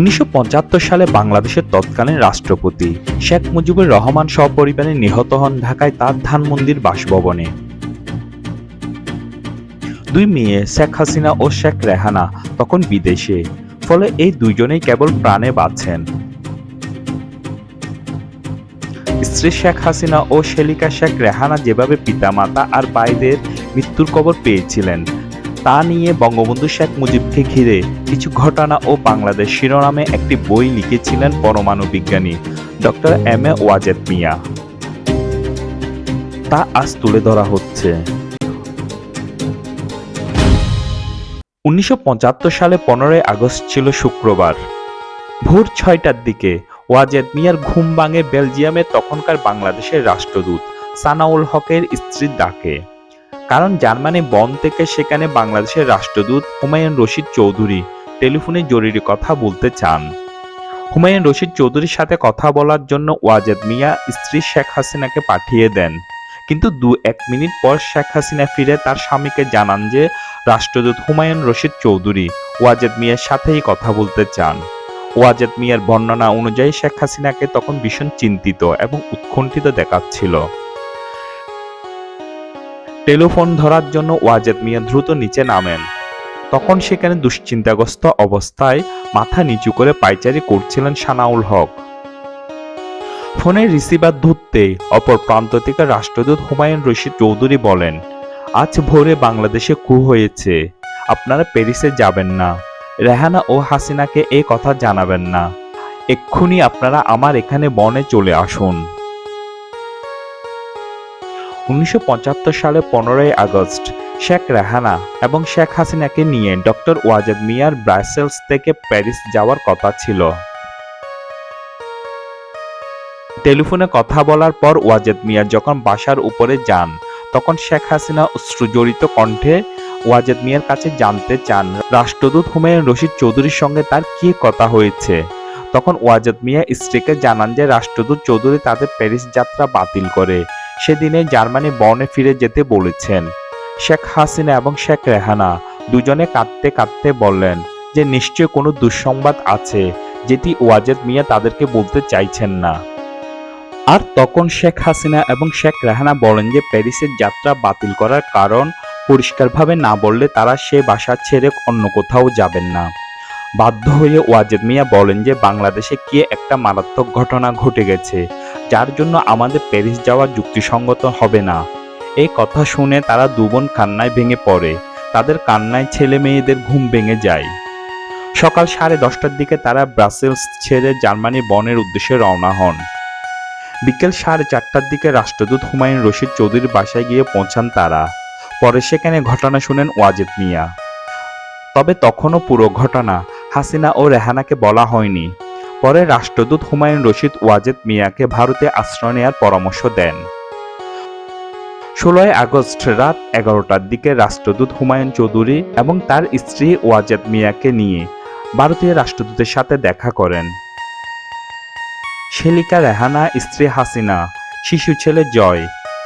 উনিশশো পঁচাত্তর সালে বাংলাদেশের তৎকালীন রাষ্ট্রপতি শেখ মুজিবুর রহমান সপরিবারে নিহত হন ঢাকায় তার ধানমন্দির বাসভবনে। দুই মেয়ে, শেখ হাসিনা ও শেখ রেহানা, তখন বিদেশে, ফলে এই দুইজনেই কেবল প্রাণে বাঁচছেন। স্ত্রী শেখ হাসিনা ও শেলিকা শেখ রেহানা যেভাবে পিতামাতা আর ভাইদের মৃত্যুর খবর পেয়েছিলেন তা নিয়ে বঙ্গবন্ধু শেখ মুজিবকে ঘিরে কিছু ঘটনা ও বাংলাদেশ শিরোনামে একটি বই লিখেছিলেন পরমাণু বিজ্ঞানী doctor M A Wazed Miah. তা আজ তুলে ধরা হচ্ছে। উনিশশো পঁচাত্তর সালে পনেরোই আগস্ট ছিল শুক্রবার। ভোর ছয়টার দিকে ওয়াজেদ মিয়ার ঘুম ভাঙে বেলজিয়ামে তখনকার বাংলাদেশের রাষ্ট্রদূত সানাউল হকের স্ত্রীর ডাকে কারণ জার্মানি বন থেকে সেখানে বাংলাদেশের রাষ্ট্রদূত হুমায়ুন রশিদ চৌধুরী টেলিফোনে জরুরি কথা বলতে চান। হুমায়ুন রশিদ চৌধুরীর সাথে কথা বলার জন্য ওয়াজেদ মিয়া স্ত্রী শেখ হাসিনাকে পাঠিয়ে দেন। কিন্তু দু এক মিনিট পর শেখ হাসিনা ফিরে তার স্বামীকে জানান যে রাষ্ট্রদূত হুমায়ুন রশিদ চৌধুরী ওয়াজেদ মিয়ার সাথেই কথা বলতে চান। ওয়াজেদ মিয়ার বর্ণনা অনুযায়ী শেখ হাসিনাকে তখন ভীষণ চিন্তিত এবং উৎকণ্ঠিত দেখাচ্ছিল। টেলিফোন ধরার জন্য ওয়াজেদ মিয়া দ্রুত নিচে নামেন। তখন সেখানে দুশ্চিন্তাগ্রস্ত অবস্থায় মাথা নিচু করে পাইচারি করছিলেন সানাউল হক। ফোনের রিসিভার ধরতে অপর প্রান্ত থেকে রাষ্ট্রদূত হুমায়ুন রশিদ চৌধুরী বলেন, আজ ভোরে বাংলাদেশে কু হয়েছে। আপনারা প্যারিসে যাবেন না। রেহানা ও হাসিনাকে এই কথা জানাবেন না। এক্ষুনি আপনারা আমার এখানে বনে চলে আসুন। উনিশশো পঁচাত্তর সালে পনেরোই আগস্ট শেখ রেহানা এবং শেখ হাসিনাকে নিয়ে ডক্টর ওয়াজেদ মিয়ার ব্রাসেলস থেকে প্যারিস যাওয়ার কথা ছিল। টেলিফোনে কথা বলার পর ওয়াজেদ মিয়া যখন বাসার উপরে যান, তখন শেখ হাসিনা সুজড়িত কণ্ঠে ওয়াজেদ মিয়ার কাছে জানতে চান, রাষ্ট্রদূত হুমায়ুন রশিদ চৌধুরীর সঙ্গে তার কি কথা হয়েছে? তখন ওয়াজেদ মিয়া স্ত্রীকে জানান যে, রাষ্ট্রদূত চৌধুরী তাদের প্যারিস যাত্রা বাতিল করে। সেদিনে জার্মানি বনে ফিরে যেতে বলেছেন। শেখ হাসিনা এবং শেখ রেহানা দুজনে কাঁদতে কাঁদতে বললেন যে, নিশ্চয় কোনো দুঃসংবাদ আছে যেটি ওয়াজেদ মিয়া তাদেরকে বলতে চাইছেন না। আর তখন শেখ হাসিনা এবং শেখ রেহানা বলেন যে, প্যারিসের যাত্রা বাতিল করার কারণ পরিষ্কারভাবে না বললে তারা সে বাসা ছেড়ে অন্য কোথাও যাবেন না। বাধ্য হয়ে ওয়াজেদ মিয়া বলেন যে, বাংলাদেশে কি একটা মারাত্মক ঘটনা ঘটে গেছে যার জন্য আমাদের প্যারিস যাওয়া যুক্তিসঙ্গত হবে না। এই কথা শুনে তারা দুবোন কান্নায় ভেঙে পড়ে। তাদের কান্নায় ছেলে মেয়েদের ঘুম ভেঙে যায়। সকাল সাড়ে দশটার দিকে তারা ব্রাসেলস ছেড়ে জার্মানি বনের উদ্দেশ্যে রওনা হন। বিকেল সাড়ে চারটার দিকে রাষ্ট্রদূত হুমায়ুন রশিদ চৌধুরীর বাসায় গিয়ে পৌঁছান তারা। পরে সেখানে ঘটনা শুনেন ওয়াজেদ মিয়া। তবে তখনও পুরো ঘটনা হাসিনা ও রেহানাকে বলা হয়নি। পরে রাষ্ট্রদূত হুমায়ুন রশিদ ওয়াজেদ মিয়াকে ভারতে আশ্রয় নেওয়ার পরামর্শ দেন। ষোলোই আগস্ট রাত এগারোটার দিকে রাষ্ট্রদূত হুমায়ুন চৌধুরী এবং তার স্ত্রী ওয়াজেদ মিয়াকে নিয়ে ভারতীয় রাষ্ট্রদূতের সাথে দেখা করেন। শেলিকা রেহানা, স্ত্রী হাসিনা, শিশু ছেলে জয়,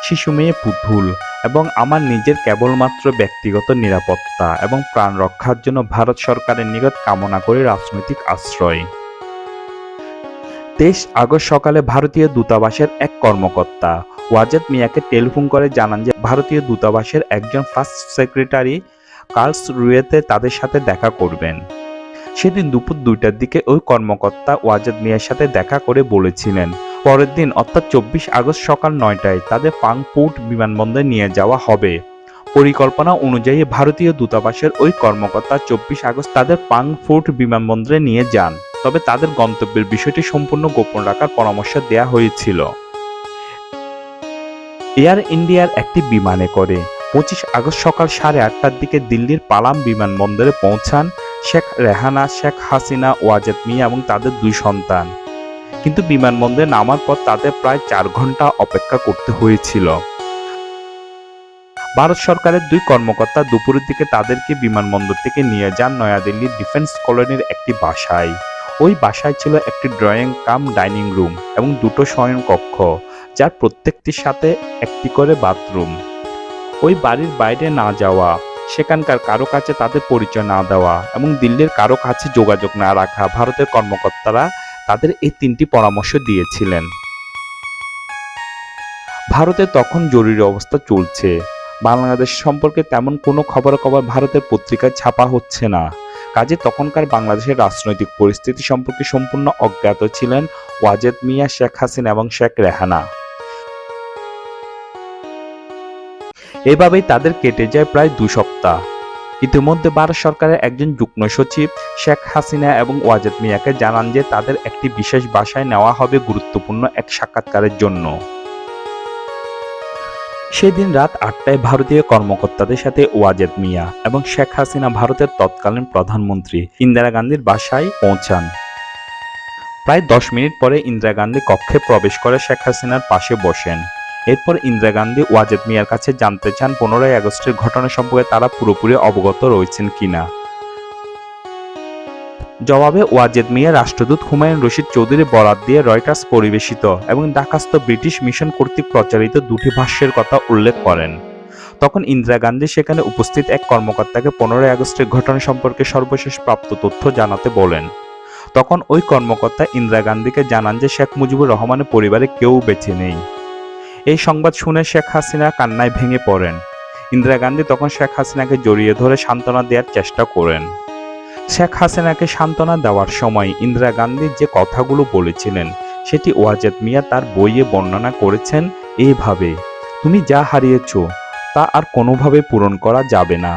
শিশু মেয়ে পুতুল এবং আমার নিজের কেবলমাত্র ব্যক্তিগত নিরাপত্তা এবং প্রাণ রক্ষার জন্য ভারত সরকারের নিকট কামনা করে রাজনৈতিক আশ্রয়। তেইশ আগস্ট সকালে ভারতীয় দূতাবাসের এক কর্মকর্তা ওয়াজেদ মিয়াকে টেলিফোন করে জানান যে ভারতীয় দূতাবাসের একজন ফার্স্ট সেক্রেটারি কার্লস রুয়েতে তাদের সাথে দেখা করবেন। সেদিন দুপুর দুইটার দিকে ওই কর্মকর্তা ওয়াজেদ মিয়ার সাথে দেখা করে বলেছিলেন, পরের দিন অর্থাৎ চব্বিশ আগস্ট সকাল নয়টায় তাদের পাংপুট বিমানবন্দরে নিয়ে যাওয়া হবে। পরিকল্পনা অনুযায়ী ভারতীয় দূতাবাসের ওই কর্মকর্তা চব্বিশ আগস্ট তাদের পাংফোর্ট বিমানবন্দরে নিয়ে যান। তবে তাদের গন্তব্যের বিষয়টি সম্পূর্ণ গোপন রাখার পরামর্শ দেয়া হয়েছিল। এয়ার ইন্ডিয়ার একটি বিমানে করে পঁচিশ আগস্ট সকাল সাড়ে আটটার দিকে দিল্লির পালাম বিমানবন্দরে পৌঁছান শেখ রেহানা, শেখ হাসিনা, ওয়াজেদ মিয়া এবং তাদের দুই সন্তান। কিন্তু বিমানবন্দরে নামার পর তাদের প্রায় চার ঘণ্টা অপেক্ষা করতে হয়েছিল। ভারত সরকারের দুই কর্মকর্তা দুপুরের দিকে তাদেরকে বিমানবন্দর থেকে নিয়ে যান নয়াদিল্লির ডিফেন্স কলোনির একটি বাসায়। ওই বাসায় ছিল একটি ড্রয়িং কাম ডাইনিং রুম এবং দুটো শয়ন কক্ষ, যার প্রত্যেকটির সাথে একটি করে বাথরুম। ওই বাড়ির বাইরে না যাওয়া, সেখানকার কারও কাছে তাদের পরিচয় না দেওয়া এবং দিল্লির কারও কাছে যোগাযোগ না রাখা ভারতের কর্মকর্তারা তাদের এই তিনটি পরামর্শ দিয়েছিলেন। ভারতে তখন জরুরি অবস্থা চলছে। বাংলাদেশ সম্পর্কে তেমন কোনো খবরাখবর ভারতের পত্রিকায় ছাপা হচ্ছে না। কাজে তখনকার বাংলাদেশের রাজনৈতিক পরিস্থিতি সম্পর্কে সম্পূর্ণ অজ্ঞাত ছিলেন ওয়াজেদ মিয়া, শেখ হাসিনা এবং শেখ রেহানা। এভাবেই তাদের কেটে যায় প্রায় দু সপ্তাহ। ইতিমধ্যে ভারত সরকারের একজন যুগ্ম সচিব, শেখ হাসিনা এবং ওয়াজেদ মিয়াকে জানান যে তাদের একটি বিশেষ বাসায় নেওয়া হবে গুরুত্বপূর্ণ এক সাক্ষাৎকারের জন্য। সেদিন রাত আটটায় ভারতীয় কর্মকর্তাদের সাথে ওয়াজেদ মিয়া এবং শেখ হাসিনা ভারতের তৎকালীন প্রধানমন্ত্রী ইন্দিরা গান্ধীর বাসায় পৌঁছান। প্রায় দশ মিনিট পরে ইন্দিরা গান্ধী কক্ষে প্রবেশ করে শেখ হাসিনার পাশে বসেন। এরপর ইন্দিরা গান্ধী ওয়াজেদ মিয়ার কাছে জানতে চান, পনেরোই আগস্টের ঘটনা সম্পর্কে তারা পুরোপুরি অবগত রয়েছেন কিনা। জবাবে ওয়াজেদ মিয়া রাষ্ট্রদূত হুমায়ুন রশিদ চৌধুরী বরাত দিয়ে রয়টার্স পরিবেশিত এবং ঢাকাস্থ ব্রিটিশ মিশন কর্তৃক প্রচারিত দুটি ভাষ্যের কথা উল্লেখ করেন। তখন ইন্দিরা গান্ধী সেখানে উপস্থিত এক কর্মকর্তাকে পনেরোই আগস্টের ঘটনা সম্পর্কে সর্বশেষ প্রাপ্ত তথ্য জানাতে বলেন। তখন ওই কর্মকর্তা ইন্দিরা গান্ধীকে জানান যে শেখ মুজিবুর রহমানের পরিবারে কেউ বেঁচে নেই। এই সংবাদ শুনে শেখ হাসিনা কান্নায় ভেঙে পড়েন। ইন্দিরা গান্ধী তখন শেখ হাসিনাকে জড়িয়ে ধরে সান্ত্বনা দেওয়ার চেষ্টা করেন। শেখ হাসিনাকে সান্ত্বনা দেওয়ার সময় ইন্দিরা গান্ধী যে কথাগুলো বলেছিলেন, সেটি ওয়াজেদ মিয়া তার বইয়ে বর্ণনা করেছেন এইভাবে, তুমি যা হারিয়েছ, তা আর কোনোভাবে পূরণ করা যাবে না।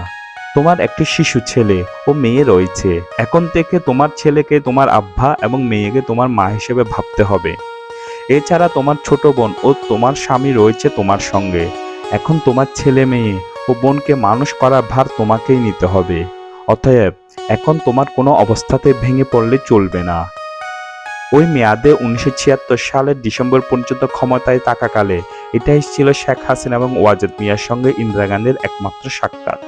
তোমার একটি শিশু ছেলে ও মেয়ে রয়েছে, এখন থেকে তোমার ছেলেকে তোমার আব্বা এবং মেয়েকে তোমার মা হিসেবে ভাবতে হবে। এছাড়া তোমার ছোট বোন ও তোমার স্বামী রয়েছে তোমার সঙ্গে। এখন তোমার ছেলে মেয়ে ও বোনকে মানুষ করার ভার তোমাকেই নিতে হবে। অতএব এখন তোমার কোনো অবস্থাতে ভেঙে পড়লে চলবে না। ওই মেয়াদে উনিশশো ছিয়াত্তর সালের ডিসেম্বর পর্যন্ত ক্ষমতায় থাকাকালে এটাই ছিল শেখ হাসিনা এবং ওয়াজেদ মিয়ার সঙ্গে ইন্দিরা গান্ধীর একমাত্র সাক্ষাৎ।